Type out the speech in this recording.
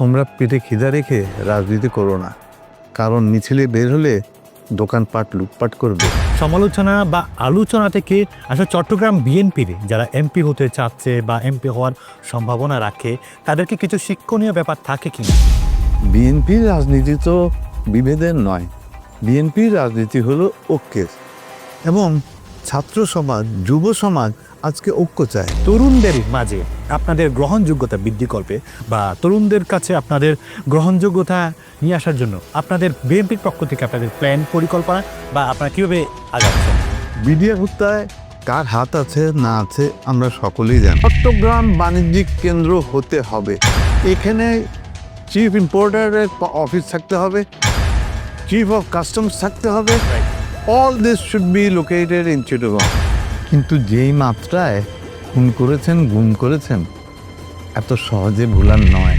তোমরা পেটে খিদা রেখে রাজনীতি করো না। কারণ মিছিলে বের হলে দোকানপাট লুটপাট করবে। সমালোচনা বা আলোচনা থেকে আসলে চট্টগ্রাম বিএনপির যারা এমপি হতে চাচ্ছে বা এমপি হওয়ার সম্ভাবনা রাখে তাদেরকে কিছু শিক্ষণীয় ব্যাপার থাকে কিনা? বিএনপির রাজনীতি তো বিভেদের নয়। বিএনপির রাজনীতি হলো ঐক্যের। এবং ছাত্র সমাজ যুব সমাজ আজকে ঐক্য চায়। তরুণদের মাঝে আপনাদের গ্রহণযোগ্যতা বৃদ্ধি করবে বা তরুণদের কাছে আপনাদের গ্রহণযোগ্যতা নিয়ে আসার জন্য আপনাদের বিএনপির পক্ষ থেকে আপনাদের প্ল্যান পরিকল্পনা বা আপনারা কীভাবে আগাচ্ছেন? বিডিআর হত্যায় কার হাত আছে না আছে আমরা সকলেই জানি। চট্টগ্রাম বাণিজ্যিক কেন্দ্র হতে হবে। এখানে চিফ ইম্পোর্টারের অফিস থাকতে হবে। চিফ অফ কাস্টমস থাকতে হবে। All this should be located in Chittagong কিন্তু যেই মাত্রায় খুন করেছেন, গুম করেছেন, এত সহজে ভুলার নয়।